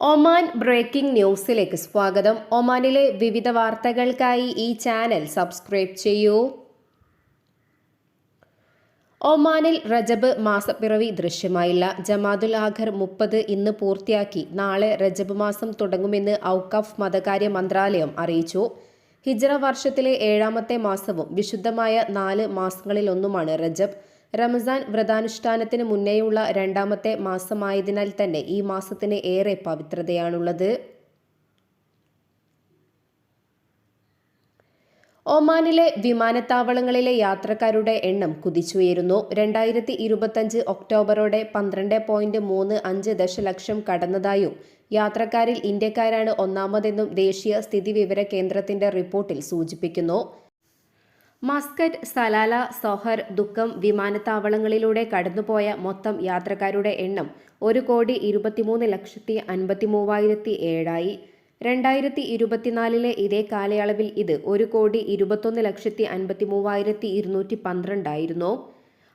Oman breaking ന്യൂസിലേക്ക് സ്വാഗതം. ഒമാനിലെ വിവിധ വാർത്തകൾക്കായി ഈ ചാനൽ സബ്സ്ക്രൈബ് ചെയ്യൂ. ഒമാനിൽ റജബ് മാസപ്പിറവി ദൃശ്യമായില്ല. ജമാതുൽ ആഖർ മുപ്പത് ഇന്ന് പൂർത്തിയാക്കി. നാളെ റജബ് മാസം തുടങ്ങുമെന്ന് ഔക്കഫ് മതകാര്യ മന്ത്രാലയം അറിയിച്ചു. ഹിജ്റ വർഷത്തിലെ ഏഴാമത്തെ മാസവും വിശുദ്ധമായ നാല് മാസങ്ങളിലൊന്നുമാണ് റജബ്. റമസാൻ വ്രതാനുഷ്ഠാനത്തിന് മുന്നേയുള്ള രണ്ടാമത്തെ മാസമായതിനാൽ തന്നെ ഈ മാസത്തിന് ഏറെ പവിത്രതയാണുള്ളത്. ഒമാനിലെ വിമാനത്താവളങ്ങളിലെ യാത്രക്കാരുടെ എണ്ണം കുതിച്ചുയരുന്നു. രണ്ടായിരത്തി ഇരുപത്തഞ്ച് ഒക്ടോബറോടെ പന്ത്രണ്ട് പോയിന്റ് മൂന്ന് അഞ്ച് ദശലക്ഷം കടന്നതായും യാത്രക്കാരിൽ ഇന്ത്യക്കാരാണ് ഒന്നാമതെന്നും ദേശീയ സ്ഥിതിവിവര കേന്ദ്രത്തിന്റെ റിപ്പോർട്ടിൽ സൂചിപ്പിക്കുന്നു. മസ്കറ്റ് സലാല സൊഹർ ദുഃഖം വിമാനത്താവളങ്ങളിലൂടെ കടന്നുപോയ മൊത്തം യാത്രക്കാരുടെ എണ്ണം ഒരു കോടി ഇരുപത്തിമൂന്ന് ലക്ഷത്തി അൻപത്തി മൂവായിരത്തി ഏഴായി. രണ്ടായിരത്തി ഇരുപത്തിനാലിലെ ഇതേ കാലയളവിൽ ഇത് ഒരു കോടി ഇരുപത്തൊന്ന് ലക്ഷത്തി അൻപത്തി മൂവായിരത്തി ഇരുന്നൂറ്റി പന്ത്രണ്ടായിരുന്നു.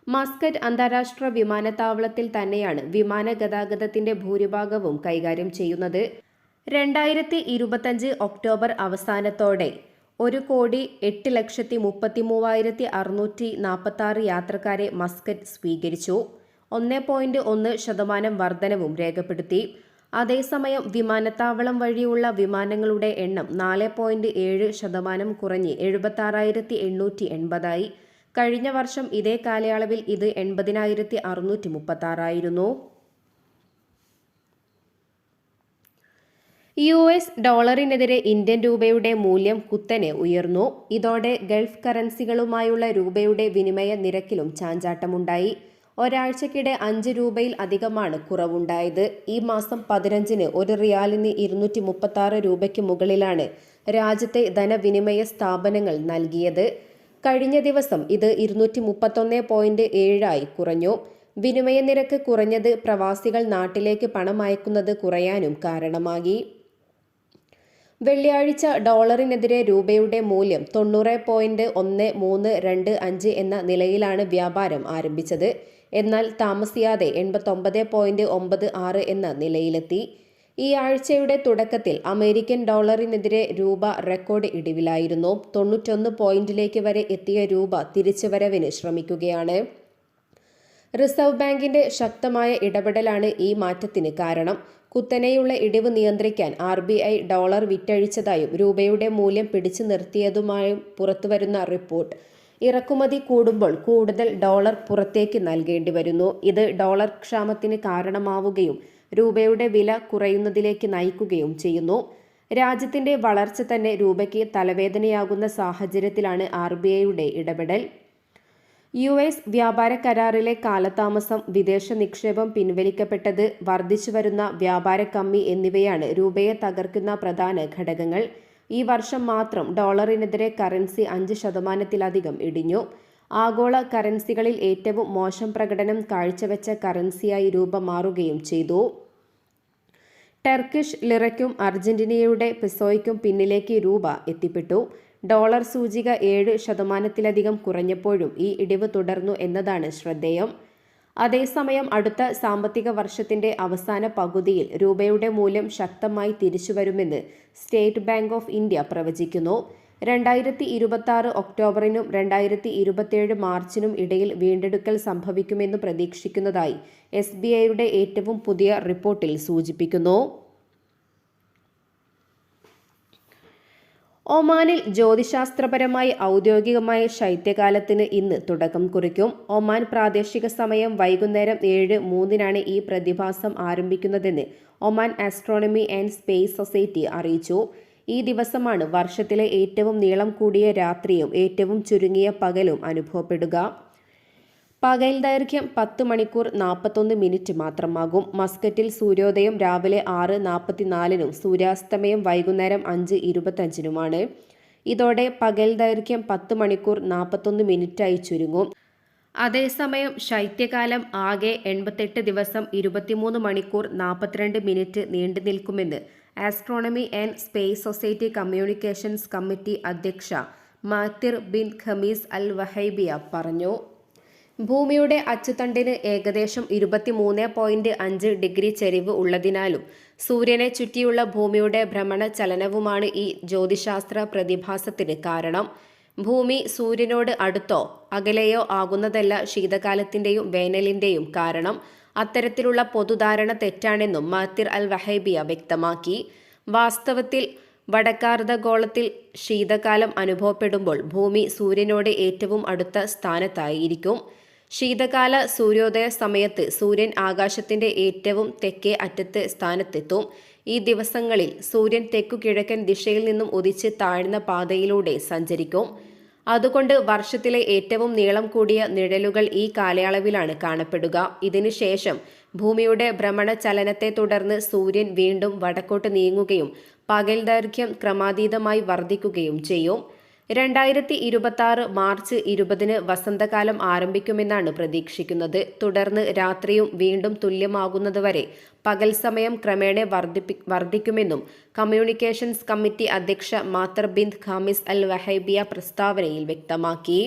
മസ്കറ്റ് അന്താരാഷ്ട്ര വിമാനത്താവളത്തിൽ തന്നെയാണ് വിമാന ഗതാഗതത്തിന്റെ ഭൂരിഭാഗവും കൈകാര്യം ചെയ്യുന്നത്. രണ്ടായിരത്തി ഇരുപത്തഞ്ച് ഒക്ടോബർ അവസാനത്തോടെ ഒരു കോടി എട്ട് ലക്ഷത്തി മുപ്പത്തി മൂവായിരത്തി അറുന്നൂറ്റി നാൽപ്പത്തി യാത്രക്കാരെ മസ്കറ്റ് സ്വീകരിച്ചു. ഒന്ന് പോയിന്റ് ഒന്ന് ശതമാനം വർധനവും രേഖപ്പെടുത്തി. അതേസമയം വിമാനത്താവളം വഴിയുള്ള വിമാനങ്ങളുടെ എണ്ണം നാല് പോയിന്റ് ഏഴ് ശതമാനം കുറഞ്ഞ് എഴുപത്താറായിരത്തി എണ്ണൂറ്റി എൺപതായി. കഴിഞ്ഞ വർഷം ഇതേ കാലയളവിൽ ഇത് എൺപതിനായിരത്തി അറുന്നൂറ്റി മുപ്പത്തി യു എസ് ഡോളറിനെതിരെ ഇന്ത്യൻ രൂപയുടെ മൂല്യം കുത്തനെ ഉയർന്നു. ഇതോടെ ഗൾഫ് കറൻസികളുമായുള്ള രൂപയുടെ വിനിമയ നിരക്കിലും ചാഞ്ചാട്ടമുണ്ടായി. ഒരാഴ്ചക്കിടെ അഞ്ച് രൂപയിൽ അധികമാണ് കുറവുണ്ടായത്. ഈ മാസം പതിനഞ്ചിന് ഒരു റിയാലിന് ഇരുന്നൂറ്റി മുപ്പത്തി രൂപയ്ക്ക് മുകളിലാണ് രാജ്യത്തെ ധനവിനിമയ സ്ഥാപനങ്ങൾ നൽകിയത്. കഴിഞ്ഞ ദിവസം ഇത് ഇരുന്നൂറ്റി മുപ്പത്തൊന്ന് പോയിന്റ് ഏഴായി കുറഞ്ഞു. വിനിമയ നിരക്ക് കുറഞ്ഞത് പ്രവാസികൾ നാട്ടിലേക്ക് പണം അയക്കുന്നത് കുറയാനും കാരണമാകി. വെള്ളിയാഴ്ച ഡോളറിനെതിരെ രൂപയുടെ മൂല്യം തൊണ്ണൂറ് പോയിന്റ് ഒന്ന് മൂന്ന് രണ്ട് അഞ്ച് എന്ന നിലയിലാണ് വ്യാപാരം ആരംഭിച്ചത്. എന്നാൽ താമസിയാതെ എൺപത്തൊമ്പത് പോയിന്റ് ഒമ്പത് ആറ് എന്ന നിലയിലെത്തി. ഈ ആഴ്ചയുടെ തുടക്കത്തിൽ അമേരിക്കൻ ഡോളറിനെതിരെ രൂപ റെക്കോർഡ് ഇടിവിലായിരുന്നു. തൊണ്ണൂറ്റൊന്ന് പോയിന്റിലേക്ക് വരെ എത്തിയ രൂപ തിരിച്ചുവരവിന് ശ്രമിക്കുകയാണ്. റിസർവ് ബാങ്കിന്റെ ശക്തമായ ഇടപെടലാണ് ഈ മാറ്റത്തിന് കാരണം. കുത്തനെയുള്ള ഇടിവ് നിയന്ത്രിക്കാൻ ആർ ബി ഐ ഡോളർ വിറ്റഴിച്ചതായും രൂപയുടെ മൂല്യം പിടിച്ചു നിർത്തിയതുമായും പുറത്തുവരുന്ന റിപ്പോർട്ട്. ഇറക്കുമതി കൂടുമ്പോൾ കൂടുതൽ ഡോളർ പുറത്തേക്ക് നൽകേണ്ടി വരുന്നു. ഇത് ഡോളർ ക്ഷാമത്തിന് കാരണമാവുകയും രൂപയുടെ വില കുറയുന്നതിലേക്ക് നയിക്കുകയും ചെയ്യുന്നു. രാജ്യത്തിന്റെ വളർച്ച തന്നെ രൂപയ്ക്ക് തലവേദനയാകുന്ന സാഹചര്യത്തിലാണ് ആർ ബി ഐയുടെ ഇടപെടൽ. യു എസ് വ്യാപാര കരാറിലെ കാലതാമസം വിദേശ നിക്ഷേപം പിൻവലിക്കപ്പെട്ടത് വർദ്ധിച്ചുവരുന്ന വ്യാപാര കമ്മി എന്നിവയാണ് രൂപയെ തകർക്കുന്ന പ്രധാന ഘടകങ്ങൾ. ഈ വർഷം മാത്രം ഡോളറിനെതിരെ കറൻസി അഞ്ച് ശതമാനത്തിലധികം ഇടിഞ്ഞു. ആഗോള കറൻസികളിൽ ഏറ്റവും മോശം പ്രകടനം കാഴ്ചവെച്ച കറൻസിയായി രൂപ മാറുകയും ചെയ്തു. ടർക്കിഷ് ലിറയ്ക്കും അർജന്റീനയുടെ പിസോയ്ക്കും പിന്നിലേക്ക് രൂപ എത്തിപ്പെട്ടു. ഡോളർ സൂചിക ഏഴ് ശതമാനത്തിലധികം കുറഞ്ഞപ്പോഴും ഈ ഇടിവ് തുടർന്നു എന്നതാണ് ശ്രദ്ധേയം. അതേസമയം അടുത്ത സാമ്പത്തിക വർഷത്തിന്റെ അവസാന പകുതിയിൽ രൂപയുടെ മൂല്യം ശക്തമായി തിരിച്ചുവരുമെന്ന് സ്റ്റേറ്റ് ബാങ്ക് ഓഫ് ഇന്ത്യ പ്രവചിക്കുന്നു. രണ്ടായിരത്തി ഇരുപത്തി ആറ് ഒക്ടോബറിനും രണ്ടായിരത്തി ഇരുപത്തിയേഴ് മാർച്ചിനും ഇടയിൽ വീണ്ടെടുക്കൽ സംഭവിക്കുമെന്ന് പ്രതീക്ഷിക്കുന്നതായി എസ് ബി ഐയുടെ ഏറ്റവും പുതിയ റിപ്പോർട്ടിൽ സൂചിപ്പിക്കുന്നു. ഒമാനിൽ ജ്യോതിശാസ്ത്രപരമായി ഔദ്യോഗികമായ ശൈത്യകാലത്തിന് ഇന്ന് തുടക്കം കുറിക്കും. ഒമാൻ പ്രാദേശിക സമയം വൈകുന്നേരം ഏഴ് മൂന്നിനാണ് ഈ പ്രതിഭാസം ആരംഭിക്കുന്നതെന്ന് Oman Astronomy and Space Society അറിയിച്ചു. ഈ ദിവസമാണ് വർഷത്തിലെ ഏറ്റവും നീളം കൂടിയ രാത്രിയും ഏറ്റവും ചുരുങ്ങിയ പകലും അനുഭവപ്പെടുക. പകൽ ദൈർഘ്യം പത്ത് മണിക്കൂർ നാൽപ്പത്തൊന്ന് മിനിറ്റ് മാത്രമാകും. മസ്കറ്റിൽ സൂര്യോദയം രാവിലെ ആറ് നാൽപ്പത്തിനാലിനും സൂര്യാസ്തമയം വൈകുന്നേരം അഞ്ച് ഇരുപത്തഞ്ചിനുമാണ്. ഇതോടെ പകൽ ദൈർഘ്യം പത്ത് മണിക്കൂർ നാൽപ്പത്തൊന്ന് മിനിറ്റായി ചുരുങ്ങും. അതേസമയം ശൈത്യകാലം ആകെ എൺപത്തെട്ട് ദിവസം ഇരുപത്തിമൂന്ന് മണിക്കൂർ നാൽപ്പത്തിരണ്ട് മിനിറ്റ് നീണ്ടു നിൽക്കുമെന്ന് Astronomy and Space Society Communications Committee അധ്യക്ഷ മാത്തിർ ബിൻ ഖമീസ് അൽ വഹൈബിയ പറഞ്ഞു. ഭൂമിയുടെ അച്ചുതണ്ടിന് ഏകദേശം ഇരുപത്തിമൂന്ന് പോയിന്റ് അഞ്ച് ഡിഗ്രി ചെരിവ് ഉള്ളതിനാലും സൂര്യനെ ചുറ്റിയുള്ള ഭൂമിയുടെ ഭ്രമണ ചലനവുമാണ് ഈ ജ്യോതിശാസ്ത്ര പ്രതിഭാസത്തിന് കാരണം. ഭൂമി സൂര്യനോട് അടുത്തോ അകലെയോ ആകുന്നതല്ല ശീതകാലത്തിന്റെയും വേനലിന്റെയും കാരണം. അത്തരത്തിലുള്ള പൊതുധാരണ തെറ്റാണെന്നും മാത്തിർ അൽ വഹൈബിയ വ്യക്തമാക്കി. വാസ്തവത്തിൽ വടക്കാർദ്ധഗോളത്തിൽ ശീതകാലം അനുഭവപ്പെടുമ്പോൾ ഭൂമി സൂര്യനോട് ഏറ്റവും അടുത്ത സ്ഥാനത്തായിരിക്കും. ശീതകാല സൂര്യോദയ സമയത്ത് സൂര്യൻ ആകാശത്തിന്റെ ഏറ്റവും തെക്കേ അറ്റത്ത് സ്ഥാനത്തെത്തും. ഈ ദിവസങ്ങളിൽ സൂര്യൻ തെക്കു കിഴക്കൻ ദിശയിൽ നിന്നും ഉദിച്ച് താഴ്ന്ന പാതയിലൂടെ സഞ്ചരിക്കും. അതുകൊണ്ട് വർഷത്തിലെ ഏറ്റവും നീളം കൂടിയ നിഴലുകൾ ഈ കാലയളവിലാണ് കാണപ്പെടുക. ഇതിനുശേഷം ഭൂമിയുടെ ഭ്രമണചലനത്തെ തുടർന്ന് സൂര്യൻ വീണ്ടും വടക്കോട്ട് നീങ്ങുകയും പകൽ ദൈർഘ്യം ക്രമാതീതമായി വർദ്ധിക്കുകയും ചെയ്യും. രണ്ടായിരത്തി ഇരുപത്തി മാർച്ച് ഇരുപതിന് വസന്തകാലം ആരംഭിക്കുമെന്നാണ് പ്രതീക്ഷിക്കുന്നത്. തുടർന്ന് രാത്രിയും വീണ്ടും തുല്യമാകുന്നതുവരെ പകൽ സമയം ക്രമേണ വർദ്ധിക്കുമെന്നും കമ്മ്യൂണിക്കേഷൻസ് കമ്മിറ്റി അധ്യക്ഷ Mathar Bint Khamis Al Wahaibiya പ്രസ്താവനയിൽ വ്യക്തമാക്കി.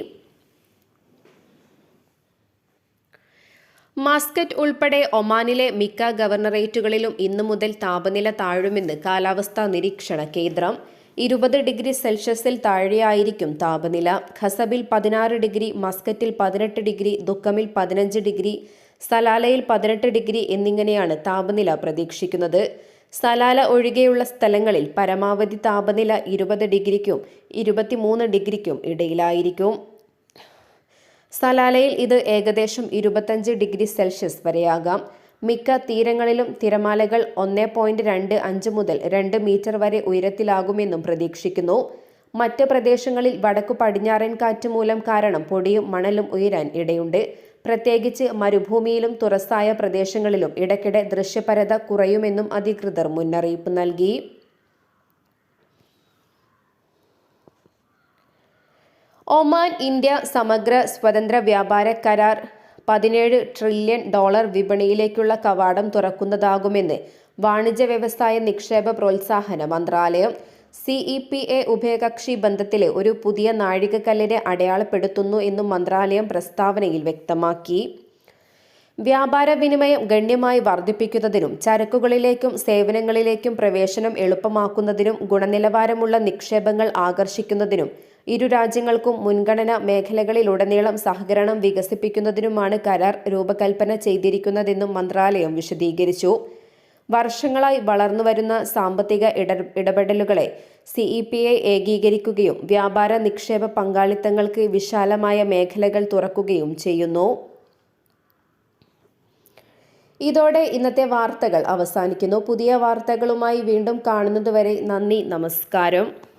മാസ്കറ്റ് ഉൾപ്പെടെ ഒമാനിലെ മിക്ക ഗവർണറേറ്റുകളിലും ഇന്നു മുതൽ താപനില താഴുമെന്ന് കാലാവസ്ഥാ നിരീക്ഷണ കേന്ദ്രം. ഇരുപത് ഡിഗ്രി സെൽഷ്യസിൽ താഴെയായിരിക്കും താപനില. ഖസബിൽ പതിനാറ് ഡിഗ്രി മസ്കറ്റിൽ പതിനെട്ട് ഡിഗ്രി ദുഃഖമിൽ പതിനഞ്ച് ഡിഗ്രി സലാലയിൽ പതിനെട്ട് ഡിഗ്രി എന്നിങ്ങനെയാണ് താപനില പ്രതീക്ഷിക്കുന്നത്. സലാല ഒഴികെയുള്ള സ്ഥലങ്ങളിൽ പരമാവധി താപനില ഇരുപത് ഡിഗ്രിക്കും ഇരുപത്തിമൂന്ന് ഡിഗ്രിക്കും ഇടയിലായിരിക്കും. സലാലയിൽ ഇത് ഏകദേശം ഇരുപത്തഞ്ച് ഡിഗ്രി സെൽഷ്യസ് വരെയാകാം. മിക്ക തീരങ്ങളിലും തിരമാലകൾ ഒന്ന് പോയിന്റ് രണ്ട് അഞ്ച് മുതൽ രണ്ട് മീറ്റർ വരെ ഉയരത്തിലാകുമെന്നും പ്രതീക്ഷിക്കുന്നു. മറ്റ് പ്രദേശങ്ങളിൽ വടക്കു പടിഞ്ഞാറൻ കാറ്റ് മൂലം കാരണം പൊടിയും മണലും ഉയരാൻ ഇടയുണ്ട്. പ്രത്യേകിച്ച് മരുഭൂമിയിലും തുറസായ പ്രദേശങ്ങളിലും ഇടയ്ക്കിടെ ദൃശ്യപരത കുറയുമെന്നും അധികൃതർ മുന്നറിയിപ്പ് നൽകി. ഒമാൻ ഇന്ത്യ സമഗ്ര സ്വതന്ത്ര വ്യാപാര കരാർ പതിനേഴ് ട്രില്യൺ ഡോളർ വിപണിയിലേക്കുള്ള കവാടം തുറക്കുന്നതാകുമെന്ന് വാണിജ്യ വ്യവസായ നിക്ഷേപ പ്രോത്സാഹന മന്ത്രാലയം സിഇ പി എ ഉഭയകക്ഷി ബന്ധത്തിലെ ഒരു പുതിയ നാഴികക്കല്ലിനെ അടയാളപ്പെടുത്തുന്നു എന്നും മന്ത്രാലയം പ്രസ്താവനയിൽ വ്യക്തമാക്കി. വ്യാപാര വിനിമയം ഗണ്യമായി വർദ്ധിപ്പിക്കുന്നതിനും ചരക്കുകളിലേക്കും സേവനങ്ങളിലേക്കും പ്രവേശനം എളുപ്പമാക്കുന്നതിനും ഗുണനിലവാരമുള്ള നിക്ഷേപങ്ങൾ ആകർഷിക്കുന്നതിനും ഇരു രാജ്യങ്ങൾക്കും മുൻഗണന മേഖലകളിലുടനീളം സഹകരണം വികസിപ്പിക്കുന്നതിനുമാണ് കരാർ രൂപകൽപ്പന ചെയ്തിരിക്കുന്നതെന്നും മന്ത്രാലയം വിശദീകരിച്ചു. വർഷങ്ങളായി വളർന്നുവരുന്ന സാമ്പത്തിക ഇട ഇടപെടലുകളെ സിഇ പി ഐ ഏകീകരിക്കുകയും വ്യാപാര നിക്ഷേപ പങ്കാളിത്തങ്ങൾക്ക് വിശാലമായ മേഖലകൾ തുറക്കുകയും ചെയ്യുന്നു. ഇതോടെ ഇന്നത്തെ വാർത്തകൾ അവസാനിക്കുന്നു. പുതിയ വാർത്തകളുമായി വീണ്ടും കാണുന്നതുവരെ നന്ദി നമസ്കാരം.